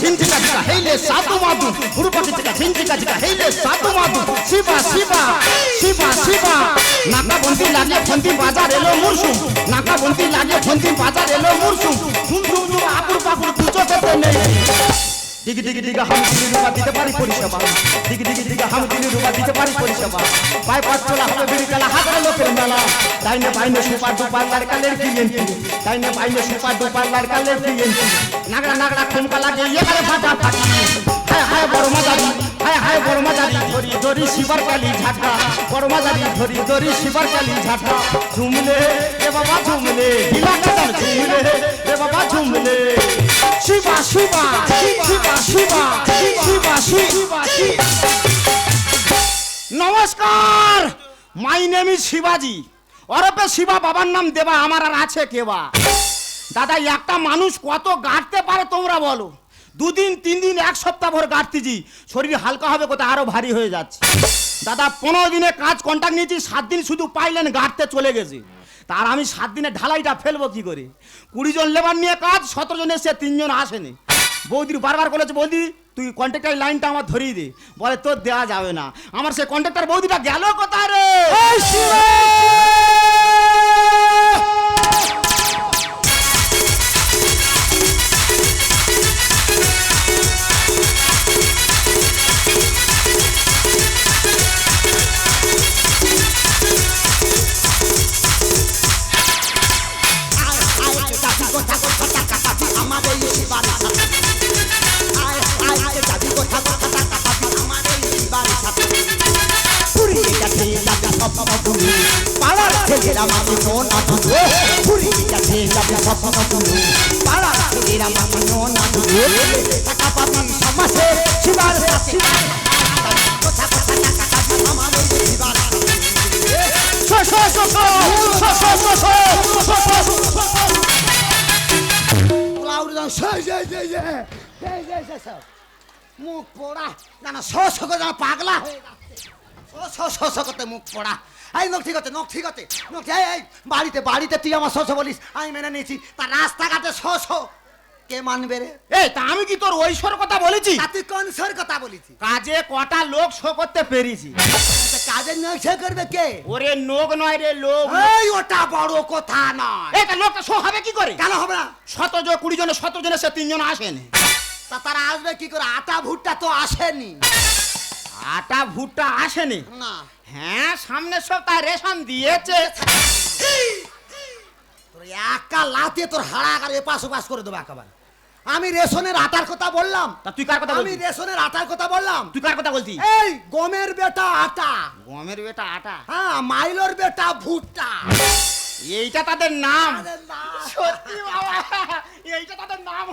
ঝিনঝিকা ঝিকা হেইলে সাধু মাধু গুরুপাটি ঝিকা ঝিনঝিকা ঝিকা হেইলে সাধু মাদু শিবা শিবা শিবা শিবা। নাকা বন্তি লাগে ফন্তি বাজার এলো মুরসুম। নাকা বন্তি লাগে ফন্তি বাজার এলো মুরসুম। ঝুম ঝুম ঝুম, আপুর পাপুর দুচো খেতে নেই। দিগি দিগি দিগা হাম দিলি রূপা দিতে পারি পরিষেবা। দিগি দিগি দিগা হাম দিলি রূপা দিতে পারি পরিষেবা। পায়ে পাঁচ চলা হবে বিড়ি চালা হাজার লোকের মেলা। ডাইনে বাইনে সুপার দুপার লাড়কা লেড়কি এনকি ডাইনে বাইনে সুপার দুপার লাড়কা লেড়কি এনকি নাগড়া নাগড়া খুনকা লাগে, এবারে ফাটা ফাটি হায় হায় বড় মজা হায় হায় ধরি ধরি শিবার কালি ঝাঁটা বড় মাদারি ধরি ধরি শিবার কালি ঝাঁটা। ঝুমলে এ বাবা ঝুমলে ঝুমলে, এ বাবা ঝুমলে। শিবা শিবা শিবা শিবা শিবা শিবা নমস্কার, মাই নেম ইজ শিবাজি। ওরপে শিবা বাবার নাম দেবা, আমার আর আছে কেবা। দাদা, একটা মানুষ কত গাঁটতে পারে তোমরা বলো। দুদিন তিন দিন এক সপ্তাহ ভর গাঁটতেছি শরীর হালকা হবে কোথায়? আরও ভারী হয়ে যাচ্ছে। দাদা, পনেরো দিনে কাজ কন্ট্যাক্ট নিয়েছি, সাত দিন শুধু পাইলেন গাঁটতে চলে গেছে। তার আমি সাত দিনে ঢালাইটা ফেলব কি করে? কুড়ি জন লেবার নিয়ে কাজ, সতেরো জন এসে তিনজন আসেনি। বৌদির বারবার বলেছে, বৌদি, তুই কন্ট্রাক্টার লাইনটা আমার ধরিয়ে দে। বলে, তোর দেওয়া যাবে না। আমার সে কন্ট্রাক্টার বৌদিটা গেল কোথায় রে? ছেলেরা মানো না দুটো পুরীর কাছে যাবে স্বপ্ন পুরো পাড়া ছেলেরা মানো না দুটো টাকা পাবি সমাজে শিবার সাথে মুখ পোড়া না না শো শো পাগলা শো শো শো করতে মুখ পোড়া এই নখ ঠিক আছে নখ ঠিক আছে। নখ এই এই বাড়িতে বাড়িতে তুই আমার শো বলিস আমি মেনে নিয়েছি। তা রাস্তাঘাটে শো শো কে মানবে রে? এই তা আমি কি তোর ঐশ্বর কথা বলেছি? তা তুই কোন সর কথা বলেছি কাজে কটা লোক শো করতে পেরেছি। তা কাজের নয় সে করবে কে? ওরে লোক নয় রে লোক এই ওটা বড় কথা নয়। এটা লোকটা শো হবে কি করে? কেন হবে না? শত জন কুড়ি জনে শত জনে সে তিনজন আসেন। তা তারা আসবে কি করে? আটা ভুট্টা তো আসেনি। আটা ভুট্টা আসেনি। না। হ্যাঁ সামনের সপ্তাহে রেশন দিয়েছে। একা লাতে তোর হাড়া আকার এপাশ ওপাশ করে দেবো একেবারে। আমি রেশনের আটার কথা বললাম। তা তুই কার কথা আমি বলছিস? রেশনের আটার কথা বললাম। তুই কার কথা বলছিস? এই গমের বেটা আটা। গমের বেটা আটা? হ্যাঁ মাইলোর বেটা ভুট্টা। এইটা তাদের নাম। সত্যি বাবা এইটা তাদের নাম।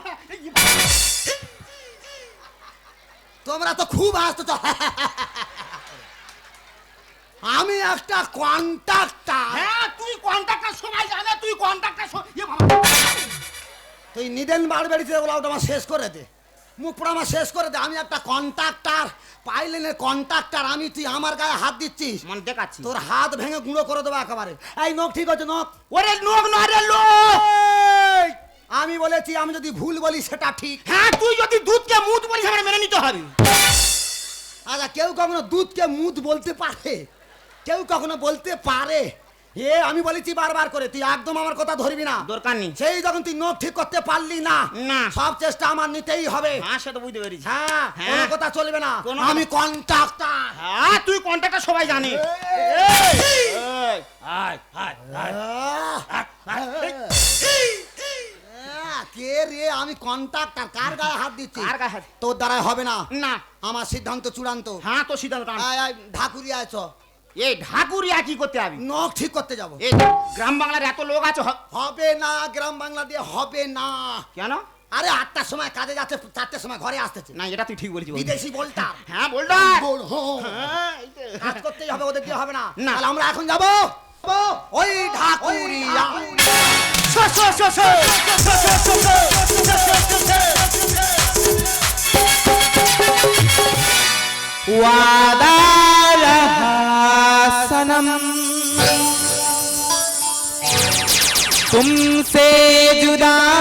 তোমরা তো খুব হাসতেছ। আমি একটা কন্ট্রাক্টার। হ্যাঁ তুই কন্ট্রাক্টর সবাই জানে তুই কন্ট্রাক্টর তুই নিদেন বাড়ি বেড়িতে ওগুলো ওটা আমার শেষ করে দে। মুখ পুরো আমার শেষ করে দে। আমি একটা কন্ট্রাক্টার পাইলেনের কন্ট্রাক্টার। আমি তুই আমার গায়ে হাত দিচ্ছিস। মন দেখাচ্ছি তোর হাত ভেঙে গুঁড়ো করে দেবো একেবারে। এই নখ ঠিক আছে নখ। ওরে নখ নয় রে লোক আমি বলেছি আমি যদি ভুল বলি সেটা ঠিক হ্যাঁ তুই যদি দুধকে মুদ বলিস আমরা মেনে নিতে হবে আচ্ছা কেউ কখনো দুধকে মুদ বলতে পারে কেউ কখনো বলতে পারে এ আমি বলেছি বারবার করে তুই একদম আমার কথা ধরবি না দরকার নেই সেই যখন তুই নোট ঠিক করতে পারলি না না। সব চেষ্টা আমার নিতেই হবে হ্যাঁ সে তো বুঝতে পেরেছি হ্যাঁ হ্যাঁ। কোনো কথা চলবে না আমি কন্ট্রাক্টার হ্যাঁ তুই কন্ট্রাক্টর সবাই জানে এই, আয়, আয়, আয়। কে রে? আমি কন্ট্রাক্টার। কার গায়ে হাত দিচ্ছি কার গায়ে হাত? তোর দ্বারাই হবে না। না। আমার সিদ্ধান্ত চূড়ান্ত। হ্যাঁ তো সিদ্ধান্ত ঢাকুরিয়া আছো এই ঢাকুরিয়া কি করতে হবে নখ ঠিক করতে যাব। এই গ্রাম বাংলার এত লোক আছে হবে না গ্রাম বাংলা দিয়ে হবে না। কেন? আরে আটটার সময় কাজে যাচ্ছে চারটের সময় ঘরে আসতেছে। না এটা তুই ঠিক বলছিস বিদেশি বলতা হ্যাঁ বলডার বল, হ্যাঁ। কাজ করতেই হবে ওদের দিয়ে হবে না। না। তাহলে আমরা এখন যাব? ওই ঢাকুরিয়া। तुमसे जुदा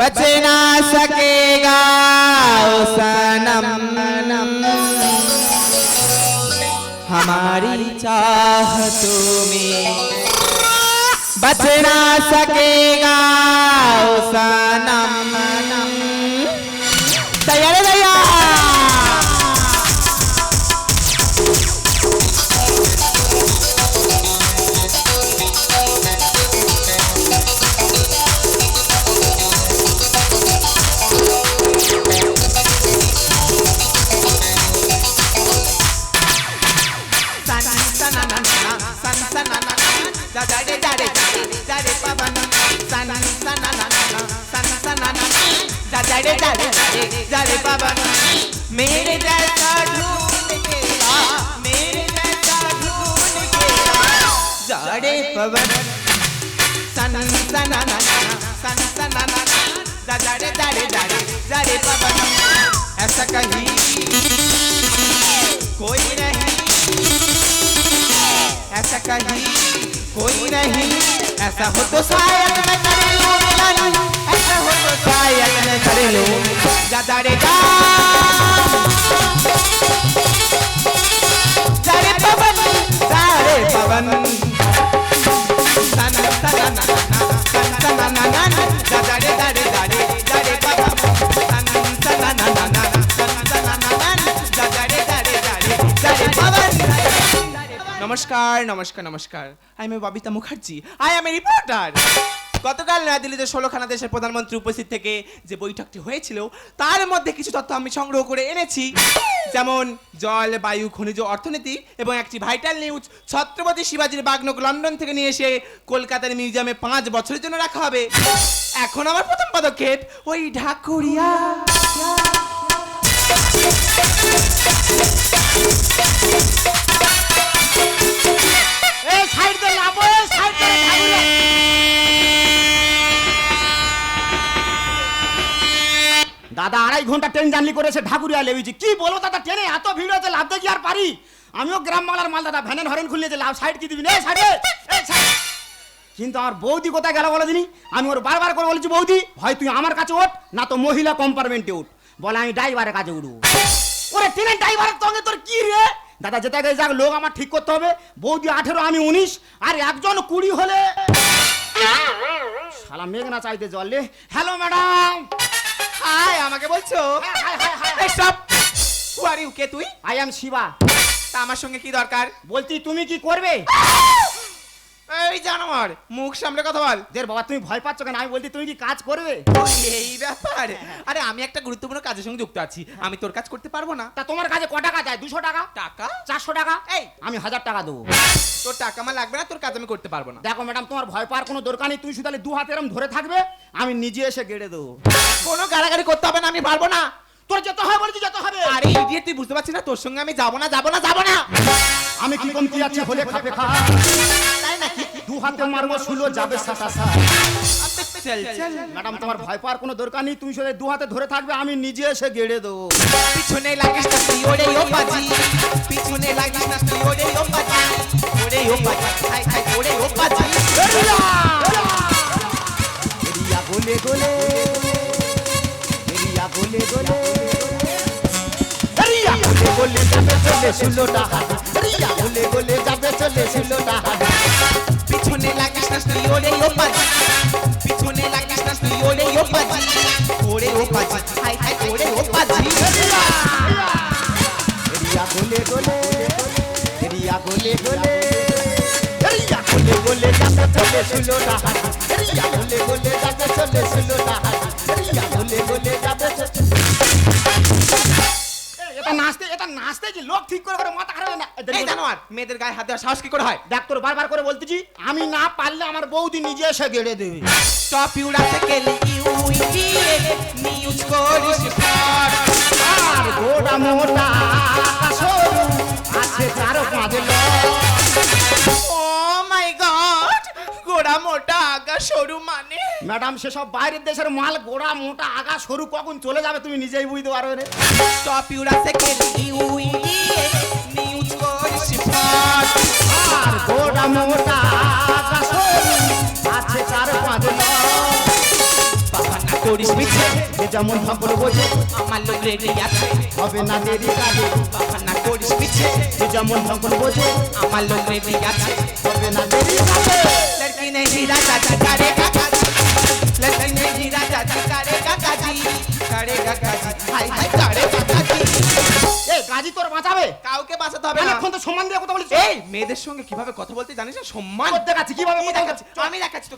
बच ना सकेगा सनम। हमारी चाह तुम्हें। बच ना सकेगा सनम। ऐसा हो तो शायद मैं करे लो मिलन ऐसा हो तो शायद मैं करे लो। ज़्यादा रे सारे पवन सारे पवन। तना तना নমস্কার নমস্কার নমস্কার। I Babita Mukherjee I am a reporter গতকাল নয়াদিল্লিতে ষোলোখানা দেশের প্রধানমন্ত্রী উপস্থিত থেকে যে বৈঠকটি হয়েছিল, তার মধ্যে কিছু তথ্য আমি সংগ্রহ করে এনেছি। যেমন জল, বায়ু, খনিজ অর্থনীতি এবং একটি ভাইটাল নিউজ ছত্রপতি শিবাজির বাগনক লন্ডন থেকে নিয়ে এসে কলকাতার মিউজিয়ামে পাঁচ বছরের জন্য রাখা হবে। এখন আমার প্রথম পদক্ষেপ, ওই ঢাকুরিয়া। দাদা আড়াই ঘণ্টা ট্রেন জার্নি করেছে ঢাকুরিয়া লেগেছি কি বলব দাদা ট্রেনে এত ভিড় হচ্ছে লাভ দেখি আর পারি? আমিও গ্রাম বাংলার মাল দাদা ভ্যানের হরেন খুলিয়েছে লাভ সাইড কি দিবি? না সাইডে কিন্তু আমার বৌদি কোথায় গেল বলো দিনি? আমি ওর বারবার করে বলেছি বৌদি হয় তুই আমার কাছে ওঠ না তো মহিলা কম্পার্টমেন্টে উঠ বলে আমি ড্রাইভারের কাছে উঠবো। ওরে ট্রেনের ড্রাইভারের সঙ্গে তোর কি রে? দাদা যেতে গেছে যাক লোক আমার ঠিক করতে হবে। বৌদি আঠেরো আমি উনিশ আর একজন কুড়ি হলে শালা মেঘনা চাইতে জলে হ্যালো ম্যাডাম হাই আমাকে বলছো? Hi hi hi who are you কে তুই? আই এম শিবা তা আমার সঙ্গে কি দরকার? বলছি তুমি কি করবে? এই জানোয়ার মুখ সামনে কথা বল। দের বাবা তুমি ভয় পাচ্ছ কেন? আমি বলছি তুমি কি কাজ করবে? এই ব্যাপার। আরে আমি একটা গুরুত্বপূর্ণ কাজের সঙ্গে যুক্ত আছি। আমি তোর কাজ করতে পারব না। তা তোমার কাছে ক টাকা চাই দুশো টাকা? টাকা? চারশো টাকা? এই। আমি হাজার টাকা দেবো। তোর টাকা আমার লাগবে না তোর কাজ আমি করতে পারব না। দেখো ম্যাডাম তোমার ভয় পাওয়ার কোনো দরকার নেই। তুই শুধু তাহলে দু হাতে এরম ধরে থাকবে আমি নিজে এসে গেড়ে দেবো। কোনো গাড়াগাড়ি করতে হবে না আমি পারব না। তোর যেতে হয় বলছি যেতে হবে। আরে ইডিয়েট তুই বুঝতে পারছিস না তোর সঙ্গে আমি যাব না যাব না যাব না। আমি কি কমতি আছি হলে খাপে খা? দু হাতে মারবো শুলো যাবে চল চল ম্যাডাম তোমার ভয় পাওয়ার কোনো দরকার নেই তুমি শুধু দু হাতে ধরে থাকবে আমি নিজে এসে গেড়ে দেবো। পিছনে লাগিস না তুই ওরে ও বাজি। পিছনে লাগিস না তুই ওরে ও বাজি। ওরে ও বাজি হাই হাই ওরে ও এরিয়া! গোলে গোলে এরিয়া গোলে গোলে এরিয়া! গোলে গোলে যাবে চলে ষোলোটা হাত। এরিয়া গোলে গোলে যাবে চলে হাত। পিছনে লাগিস না তুই ওরে ও বাজি পিছনে লাগিস না তুই ওরে ও বাজি ওরে ও বাজি হাই হাই ওরে ও বাজি এরিয়া গোলে গোলে এরিয়া গোলে গোলে এরিয়া গোলে গোলে যাবে চলে ষোলোটা হাত এরিয়া গোলে গোলে যাবে চলে ষোলোটা হাত এই জানোয়ার মেয়েদের গায়ে হাত দেওয়ার সাহস কি করে হয়? দেখ তোর বারবার করে বলতেছি আমি না পারলে আমার বৌদি নিজে এসে গেড়ে দেবে। স্টপ ইউ রাতে কেলি ইউ নিউজ করিস আর গোটা মোটা সরু আছে লোক ও মাই গড গোড়া মোটা আকাশ সরু মানে? ম্যাডাম সেসব বাইরের দেশের মাল গোড়া মোটা আগা সরু কখন চলে যাবে তুমি নিজেই বুঝতে পারবে না স্টপ ইউরা সেকেন্ড ইউ নিউজ করিস মিছে যে যেমন ভাবল বোঝে। আমার লোক রেডি আছে হবে না দেরি কাজে। না করিস মিছে যে যেমন ভাবল বোঝে। আমার লোক রেডি আছে হবে না দেরি কাজে। লড়কি নেই হিরা চাচা কারে কাকা লড়কি নেই হিরা চাচা কারে কাকা জি কারে কাকা জি হাই হাই কারে কাকা জি এই গাজি তোর বাঁচাবে। কাউকে বাঁচাতে হবে না। এখন তো সম্মান দিয়ে কথা বলছিস। এই মেয়েদের সঙ্গে কীভাবে কথা বলতে জানিস না? সম্মান। দেখাচ্ছি কীভাবে দেখাচ্ছি? আমি দেখাচ্ছি তো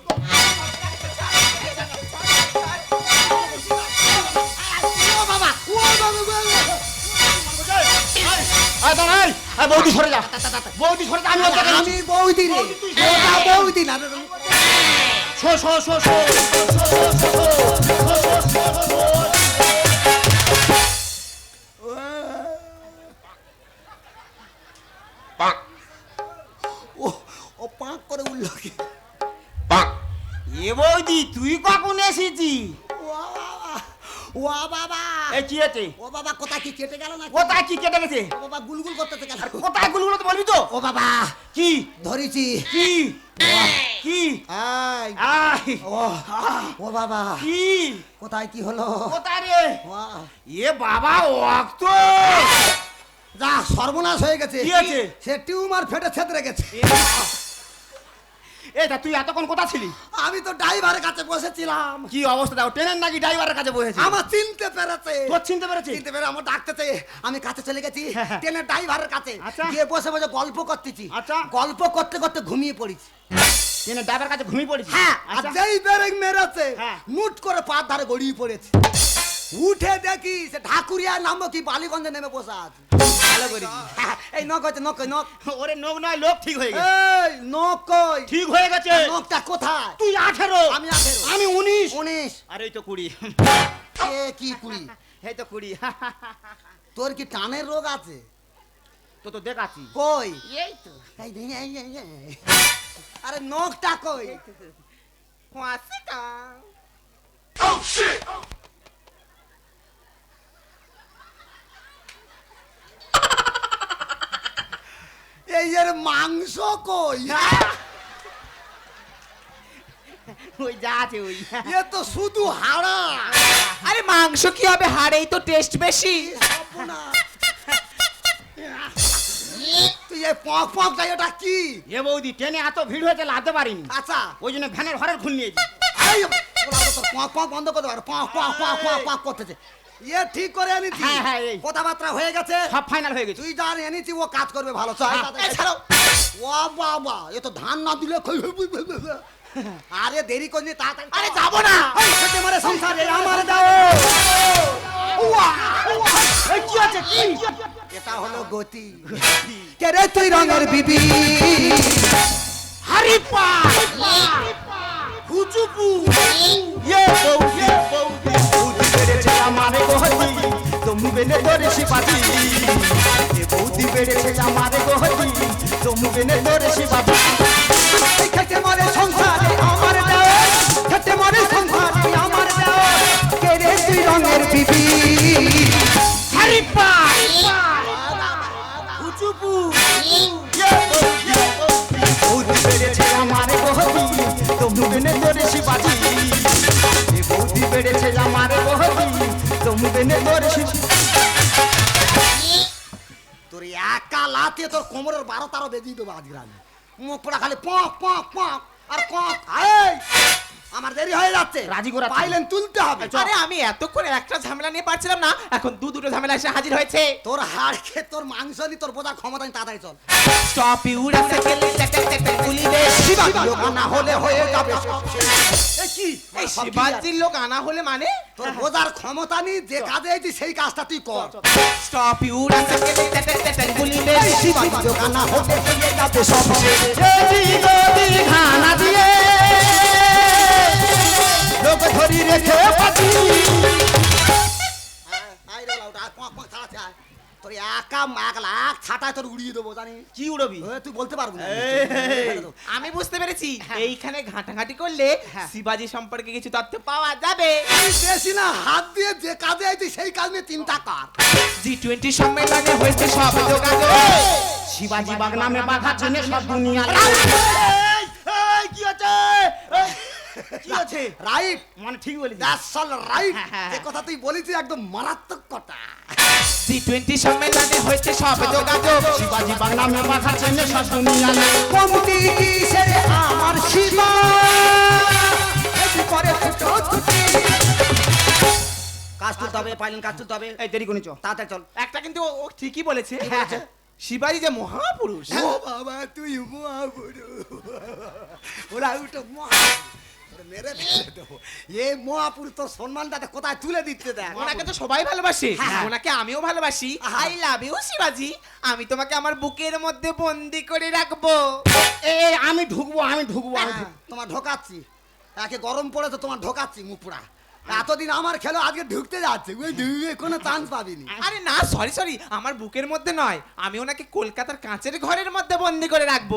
এ বৌদি তুই কখন এসেছি ও বাবা! বাবা কি আছে ও বাবা কোথায় কি কেটে গেল না কোথায় কি কেটে গেছে? ও বাবা গুলগুল করতে গেল কোথায় গুলগুলো তো বলবি তো? ও বাবা কি? ধরেছি। কি? কি? আই আয়। ও ও বাবা কি? কোথায় কি হলো? কোথায় রে? এ বাবা অক্ত যা সর্বনাশ হয়ে গেছে। কি আছে? সে টিউমার ফেটে ছেতরে গেছে। এটা তুই এতক্ষণ কোথা ছিলি? আমি তো ড্রাইভারের কাছে বসেছিলাম। কি অবস্থা? দেখো ট্রেনের নাকি ড্রাইভারের কাছে বসেছি আমার চিনতে পেরেছে। তোর চিনতে পেরেছি? চিনতে পেরে আমার ডাকতেছে আমি কাছে চলে গেছি হ্যাঁ, হ্যাঁ। ট্রেনের ড্রাইভারের কাছে। আচ্ছা। গিয়ে বসে বসে গল্প করতেছি। আচ্ছা। গল্প করতে করতে ঘুমিয়ে পড়েছি। ট্রেনের ড্রাইভার কাছে ঘুমিয়ে পড়েছি হ্যাঁ আচ্ছা। যেই ব্রেক মেরেছে হ্যাঁ। নুট করে পার ধারে গড়িয়ে পড়েছে। উঠে দেখি সে ঢাকুরিয়া নামবো কি? বালিগঞ্জে নেমে বসে আছে। ভালো হ্যাঁ, এই নখ হচ্ছে নখ কই, নখ ওরে নোক নয় লোক ঠিক হয়ে গেছে। এই নখ কই? ঠিক হয়ে গেছে। নখটা কোথায়? তুই আঠেরো। আমি আঠেরো। আমি উনিশ। উনিশ। আর এই তো কুড়ি। এ কি কুড়ি? এই তো কুড়ি। তোর কি টানের রোগ আছে? তো তো দেখাচ্ছি। কই? এই তো। এই দে, এই, এই, এই। আরে নখটা কই? এই এর মাংস কই ওই যা আছে ওই। এ তো শুধু হাড়া। আরে মাংস কি হবে? হাড়েই তো টেস্ট বেশি। তুই এই পক পক যাই ওটা কি? এ বৌদি ট্রেনে এত ভিড় হয়েছে লাতে পারিনি। আচ্ছা। ওই জন্য ভ্যানের ঘরের খুল নিয়েছি। পক পক বন্ধ করতে পারে পক পক পক পক পক করতেছে। এ ঠিক করে এনেছি। হ্যাঁ, হ্যাঁ, এই। কথাবার্তা হয়ে গেছে। সব ফাইনাল হয়ে গেছে। তুই যার এনেছি ও কাজ করবে ভালো। চল হ্যাঁ। এই ছাড়ো। ও বাবা এ তো ধান না দিলে আরে দেরি করনি তাড়াতাড়ি। আরে যাব না। এই, খেতে মারে সংসার এই আমার দাও। উয়া, উয়া। এই কি আছে কি এটা হলো গতি। কে রে তুই রঙের বিবি? হারি পা। হুচুপু ইয়ে বৌদি বৌদি বৌদি। বেড়েছে আমারে গহতি তুমি বেনে ধরে শিবাজি এ বৌদি বেড়েছে আমারে গহতি তুমি বেনে ধরে শিবাজি খেতে মারে সংসার আমার দাও খেতে মারে সংসার আমার দাও কে রে তুই রঙের বিবি। হারি পা হুচুপু ইয়ে বৌদি বেড়েছে আমারে বেড়েছে আমারে গহতি তুমি বেনে করছিস তোর একা লাতে তোর কোমরের বারো তারো বেজিয়ে দেবো আজ গ্রামে মুখ পোড়া খালি পক পক পক, আর পক এই। আমার দেরি হয়ে যাচ্ছে। রাজি করাচ্ছি। পাইলেন তুলতে হবে। আরে আমি এতক্ষণ একটা ঝামেলা নিয়ে পারছিলাম না এখন দু দুটো ঝামেলা এসে হাজির হয়েছে। তোর হাড় খেয়ে তোর মাংস নি তোর বোঝা ক্ষমতা নেই তাড়াতাড়ি চল। স্টপ ইউরা সেকেন্ড টেটেল টেটেল গুলি রে লোক না হলে হয়ে যাবে এ কি? এই শিবাজির লোক আনা হলে মানে? তোর বোঝার ক্ষমতা নেই যে কাজে আইছি সেই কাজটা তুই কর। স্টপ টেটেল টেটেল গুলি রে এই শিবাজি দোকান না হলে হয়ে যাবে সব। যদি নদী ঘানা দিয়ে। লোক ধরি রেখে পাতি। তোর একা এক ছাটায় তোর উড়িয়ে দেবো জানি কি উড়বি? তুই বলতে পারবি না। আমি বুঝতে পেরেছি। এইখানে ঘাটাঘাটি করলে হ্যাঁ। শিবাজি সম্পর্কে কিছু তথ্য পাওয়া যাবে। বেশি না হাত দিয়ে যে কাজে আইতি সেই কাজ নিয়ে চিন্তা কর। জি টোয়েন্টি সম্মেলনে হয়েছে সব যোগাযোগ। শিবাজি বাগ নামে বাঘা চেনে সব দুনিয়া এই, এই, কি হচ্ছে? কি আছে? রাইট। মানে ঠিক বলি দ্যাটস অল রাইট যে কথা তুই বলেছিস একদম মারাত্মক কথা। জি টোয়েন্টি সম্মেলনে হয়েছে সব। যোগাযোগ। শিবাজি বাগ নামে বাঘা চেনে সব দুনিয়া কমতি সেরে আমার সীমা করে ছোট। কাজ তুলতে হবে পাইলেন কাজ তুলতে হবে। এই দেরি করে তাড়াতাড়ি চল। একটা কিন্তু ও- ঠিকই বলেছে। হ্যাঁ, হ্যাঁ। শিবাজি যে মহাপুরুষ। ও বাবা তুই মহাপুরু ওরা উঠো মহাপুরু ওরে মেরে ফেলে দেবো। এ মহাপুরু তোর সম্মানটা কোথায় তুলে দিচ্ছে দেখ ওনাকে তো সবাই ভালোবাসে। হ্যাঁ। ওনাকে আমিও ভালোবাসি। আই লাভ ইউ শিবাজি। আমি তোমাকে আমার বুকের মধ্যে বন্দি করে রাখব। এ আমি ঢুকবো আমি ঢুকবো হ্যাঁ, তোমার ঢোকাচ্ছি। একে গরম পড়ে তো তোমার ঢোকাচ্ছি মুপুরা এতদিন আমার খেলো আজকে ঢুকতে যাচ্ছে। ওই ঢুকে কোনো চান্স পাবিনি। আরে না সরি সরি আমার বুকের মধ্যে নয়। আমি ওনাকে কলকাতার কাঁচের ঘরের মধ্যে বন্দি করে রাখব।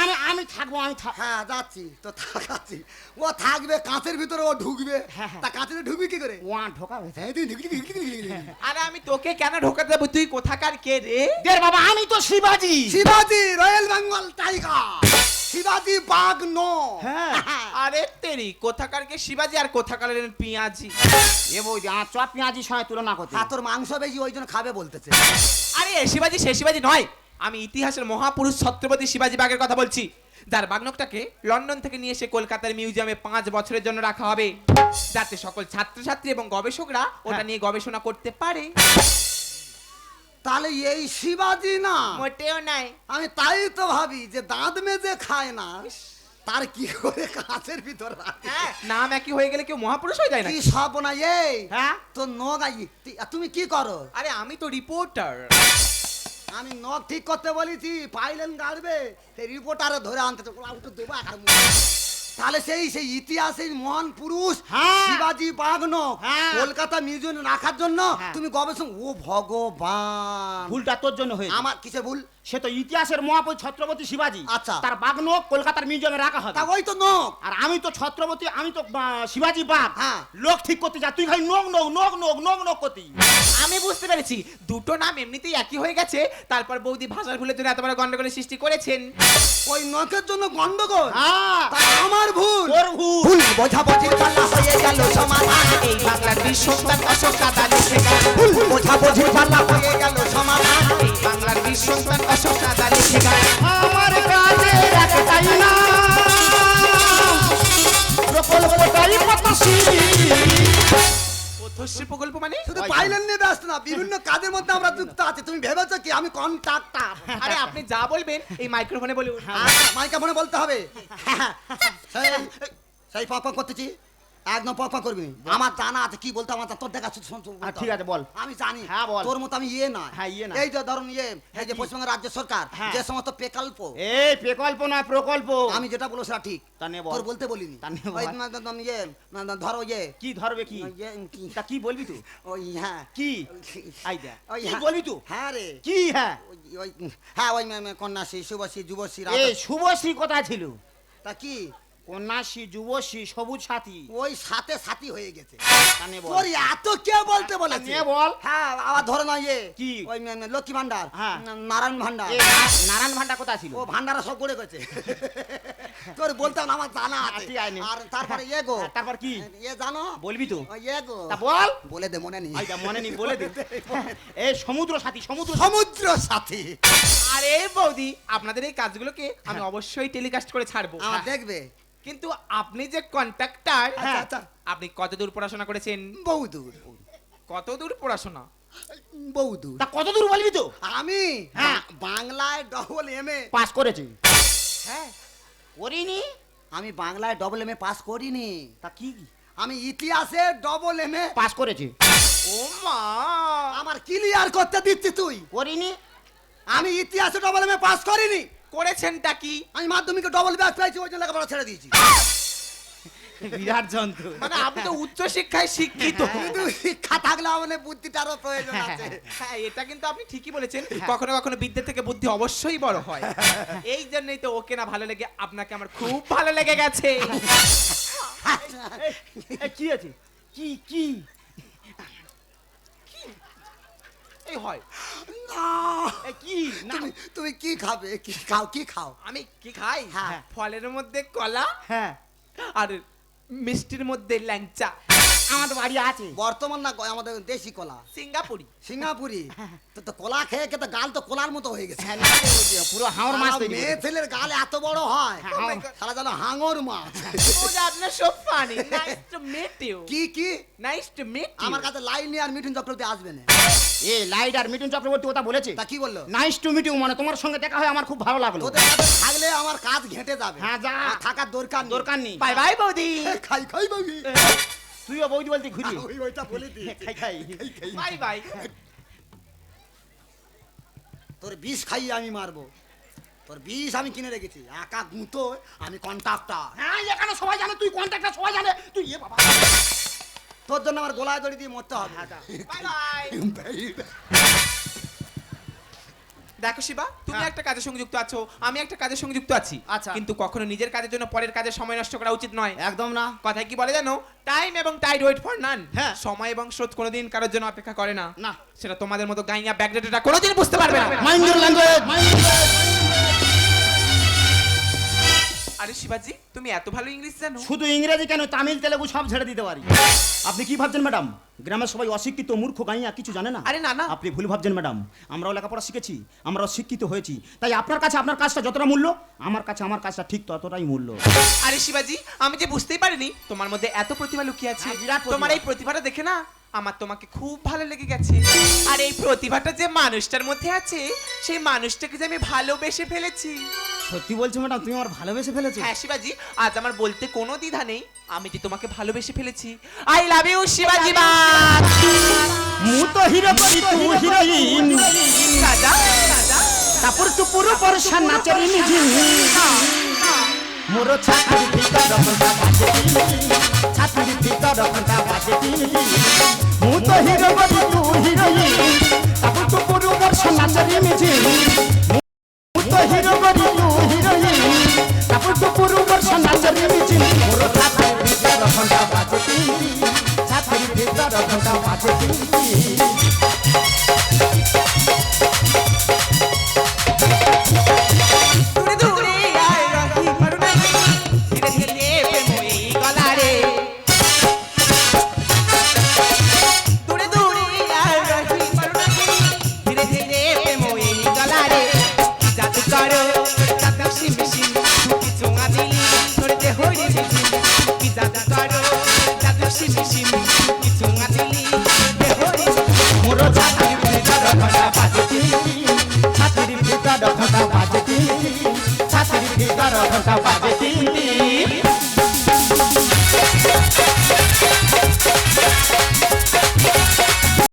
আমি আমি থাকব আমি হ্যাঁ যাচ্ছি তো থাকাচ্ছি ও থাকবে কাঁচের ভিতরে ও ঢুকবে। হ্যাঁ, হ্যাঁ। তা কাঁচের ঢুকবি কি করে? ওয়া ঢোকা হয়েছে। তুই ঢুকলি, ঢুকলি, ঢুকলি, ঢুকলি। আরে আমি তোকে কেন ঢোকাতে দেবো তুই কোথাকার কে রে? বাবা আমি তো শিবাজি। শিবাজি রয়্যাল বেঙ্গল টাইগার শিবাজি বাঘ নো হ্যাঁ। আরে তেরি কোথাকার কে শিবাজি আর কোথাকার পিয়াজি? এ বৌদি পেঁয়াজির সঙ্গে তুলনা করতে। হ্যাঁ তোর মাংস বেশি ওই জন্য খাবে বলতেছে। আরে এ শিবাজি সে শিবাজি নয়। আমি ইতিহাসের মহাপুরুষ ছত্রপতি শিবাজি বাগের কথা বলছি। যার বাগনকটাকে লন্ডন থেকে নিয়ে এসে কলকাতার মিউজিয়ামে পাঁচ বছরের জন্য রাখা হবে। যাতে সকল ছাত্রছাত্রী এবং গবেষকরা ওটা হ্যাঁ। নিয়ে গবেষণা করতে পারে। তাহলে এই শিবাজি না। মোটেও নাই। আমি তাই তো ভাবি যে দাঁত মেজে খায় না তার কি করে কাঁচের ভিতর হ্যাঁ নাম একই হয়ে গেলে কেউ মহাপুরুষ হয়ে যায় না কি সব না এই হ্যাঁ? তোর নখ আই তুমি কি করো? আরে আমি তো রিপোর্টার। আমি নখ ঠিক করতে বলেছি পাইলেন গাড়বে সেই রিপোর্টারে ধরে আনতে তো দেবো তাহলে সেই সেই ইতিহাসের মহান পুরুষ হ্যাঁ। শিবাজি বাগন হ্যাঁ। কলকাতা মিউজিয়ামে রাখার জন্য হ্যাঁ। তুমি গবেষণ ও ভগবান। ভুলটা তোর জন্য হয়েছে। আমার কিসে ভুল? সে তো ইতিহাসের মহাপুর ছত্রপতি শিবাজি। আচ্ছা। তার বাগন কলকাতার মিউজিয়ামে রাখা হবে। তা ওই তো নখ আর আমি তো ছত্রপতি আমি তো শিবাজি বাগ। হ্যাঁ। লোক ঠিক করতে যা। তুই খালি নোক নোক নোক নোক নোক নোক করতি। আমি বুঝতে পেরেছি। দুটো নাম এমনিতেই একই হয়ে গেছে। তারপর বৌদি ভাষার ভুলের জন্য এত বড় গন্ডগোলের সৃষ্টি করেছেন। ওই নখের জন্য গন্ডগোল? হ্যাঁ। তা আমার ভুল। ভুল। বোঝাবুঝির পাল্লা হয়ে গেল সমাধান। এই বাংলার বিশ্বস্তান অশোক কাদা লিখে গান ভুল বোঝাবুঝি পাল্লা হয়ে গেল সমাধান। এই বাংলার বিশ্বস্তান অশোক কাদা লিখে গান আমার কাজে রাখতাই না প্রকল্পটাই পথশী পথশ্রী প্রকল্প মানে? শুধু পাইলেন নিয়ে ব্যস্ত না বিভিন্ন কাজের মধ্যে আমরা যুক্ত আছি। তুমি ভেবেছো কি আমি কন্ট্রাক্টর আরে আপনি যা বলবেন এই মাইক্রোফোনে বলুন। মাইক্রোফোনে ফোনে বলতে হবে। সেই- পাপা পক পক করতেছি। একদম পক করবি আমার জানা আছে কি বলতে আমার তোর দেখা হ্যাঁ, ঠিক আছে, বল। আমি জানি হ্যাঁ, বল। তোর মতো আমি ইয়ে না। হ্যাঁ, ইয়ে না। এই যে ধরুন ইয়ে এই যে পশ্চিমবঙ্গ রাজ্য সরকার হ্যাঁ। যে সমস্ত প্রকল্প। এই প্রকল্প না প্রকল্প। আমি যেটা বলো সেটা ঠিক। তা তোর বলতে বলিনি। তা ইয়ে ধরো ইয়ে। কি ধরবে কি? ইয়ে, তা কি বলবি তুই? ওই হ্যাঁ। কি? আইডিয়া ওই কি হ্যাঁ। বলবি তুই? হ্যাঁ রে। কি হ্যাঁ? ওই- হ্যাঁ ওই কন্যাশ্রী শুভশ্রী যুবশ্রী এই। শুভশ্রী কোথায় ছিল? তা কি? কন্যাশ্রী যুবশ্রী সবুজ সাথী। ওই সাথে সাথী হয়ে গেছে। বল। তোর এত কে বলতে বলেছে? নে বল। হ্যাঁ আবার ধরে না ইয়ে। কি? ওই লক্ষ্মী ভান্ডার হ্যাঁ। নারায়ণ ভান্ডার নারায়ণ ভান্ডার কোথায় ছিল? ও ভান্ডারা সব করে গেছে। তোর বলতাম আমার জানা আছে। আর তারপরে ইয়ে গো। হ্যাঁ, তারপর কি? ইয়ে জানো? বলবি তো। ইয়ে গো। তা বল। বলে দে মনে নেই। মনে নি বলে দে। এই সমুদ্র সাথী সমুদ্র সমুদ্র সাথী। আরে বৌদি আপনাদের এই কাজগুলোকে আমি অবশ্যই টেলিকাস্ট করে ছাড়বো। দেখবে। কিন্তু আপনি যে কন্ট্রাক্টর আচ্ছা, আচ্ছা। আপনি কতদূর পড়াশোনা করেছেন? বহুদূর। কতদূর পড়াশোনা? বহুদূর। তা কত দূর বলবি তো? আমি হ্যাঁ। বাংলায় ডবল এম এ পাস করেছি। হ্যাঁ। করিনি? আমি বাংলায় ডবল এম এ পাস করিনি। তা কি? আমি ইতিহাসে ডবল এম এ পাস করেছি। ও মা! আমার ক্লিয়ার করতে দিচ্ছি তুই। করিনি। আমি ইতিহাসে ডবল এম এ পাস করিনি। করেছেনটা কি? আমি মাধ্যমিকে ডবল ব্যাচ পাইছি ওই জন্য লেখাপড়া ছেড়ে দিয়েছি। বিরাট যন্ত্র মানে আপনি তো উচ্চ শিক্ষায় শিক্ষিত। কিন্তু শিক্ষা থাকলে আমাদের বুদ্ধিটারও প্রয়োজন আছে। হ্যাঁ এটা কিন্তু আপনি ঠিকই বলেছেন। কখনো কখনো বিদ্যে থেকে বুদ্ধি অবশ্যই বড় হয়। এই জন্যই তো ওকে না ভালো লেগে আপনাকে আমার খুব ভালো লেগে গেছে। কি আছে? কি কি? এই হয়। না। কি? না। তুমি তুমি কি খাবে? কি খাও কি খাও? আমি কি খাই? হ্যাঁ। ফলের মধ্যে কলা হ্যাঁ। আর মিষ্টির মধ্যে ল্যাংচা। আমার বাড়ি আছে। বর্তমান না আমাদের দেশি কলা। সিঙ্গাপুরি। সিঙ্গাপুরি? তো তো কলা খেয়ে খেয়ে তো গাল তো কলার মতো হয়ে গেছে। হ্যাঁ, পুরো হাওড় মাছ মেয়ে ছেলের গাল এত বড় হয়। হ্যাঁ, সারা যেন হাঙর মাছ। ও আপনার সব funny nice to meet you কি কি? নাইস টু মিট আমার কাছে লাইন নিয়ে আর মিঠুন চক্রবর্তী আসবে না। এ লাইট আর মিঠুন চক্রবর্তী কথা বলেছে? তা কি বলল? নাইস টু মিট ইউ মানে তোমার সঙ্গে দেখা হয় আমার খুব ভালো লাগল। তোদের সাথে থাকলে আমার কাজ ঘেটে যাবে। হ্যাঁ, যা। আর থাকার দরকার নেই। দরকার নেই। বাই বাই বৌদি। খাই খাই বাবি তুইও বৌদি বলতে ঘুরি ওই ওইটা বলে দি খাই খাই। Bye bye. তোর বিষ খাইয়ে আমি মারবো। তোর বিষ আমি কিনে রেখেছি। একা গুঁতো আমি কন্ট্রাক্টর হ্যাঁ এখানে সবাই জানে তুই কন্ট্রাক্টর সবাই জানে। তুই এ বাবা। তোর জন্য আমার গোলায় দড়ি দিয়ে মরতে হবে। বাই বাই দেখো শিবা তুমি হ্যাঁ। একটা কাজের সঙ্গে যুক্ত আছো আমি একটা কাজের সঙ্গে যুক্ত আছি। আচ্ছা। কিন্তু কখনো নিজের কাজের জন্য পরের কাজে সময় নষ্ট করা উচিত নয়। একদম না। কথায় কি বলে জানো? টাইম এবং টাইড ওয়েট ফর নান হ্যাঁ। সময় এবং স্রোত কোনোদিন কারোর জন্য অপেক্ষা করে না। না। সেটা তোমাদের মতো গাইয়া ব্যাকডেটেটা কোনোদিন বুঝতে পারবে না। মাইন্ড ইউর ল্যাঙ্গুয়েজ আরে শিবাজি তুমি এত ভালো ইংলিশ জানো। শুধু ইংরেজি কেন তামিল তেলেগু সব ছেড়ে দিতে পারি। আপনি কি ভাবছেন ম্যাডাম? গ্রামের সবাই অশিক্ষিত মূর্খ গাইয়া কিছু জানে না? আরে না, না। আপনি ভুল ভাবছেন ম্যাডাম। আমরাও লেখাপড়া শিখেছি আমরাও শিক্ষিত হয়েছি। তাই আপনার কাছে আপনার কাজটা যতটা মূল্য আমার কাছে আমার কাজটা ঠিক ততটাই মূল্য। আরে শিবাজি আমি যে বুঝতেই পারিনি তোমার মধ্যে এত প্রতিভা লুকিয়ে আছে। হ্যাঁ। তোমার এই প্রতিভাটা দেখে না আমার তোমাকে খুব ভালো লেগে গেছে। আর এই প্রতিভাটা যে মানুষটার মধ্যে আছে সেই মানুষটাকে যে আমি ভালোবেসে ফেলেছি। সত্যি বলছো ম্যাডাম তুমি আমার ভালোবেসে ফেলেছো? হ্যাঁ শিবাজি আজ আমার বলতে কোনো দ্বিধা নেই। আমি যে তোমাকে ভালোবেসে ফেলেছি। আই লাভ ইউ শিবাজি বাত মু। তো হিরো করি তু হিরোইন। রাজা। রাজা তারপর টুপুর পরশা নাচেরি নিজি মোর ছাতির ভিতর ঘণ্টা বাজে ছাতির ভিতর ঘণ্টা বাজে মু তো হিরো করি তু হিরোইন তারপর টুপুর পরশা নাচেরি নিজি মু তো হিরো করি তু হিরোইন তারপর টুপুর পরশা নাচেরি নিজি মোর ছাতির ভিতর ঘণ্টা বাজে ছাতির ভিতর ঘণ্টা বাজে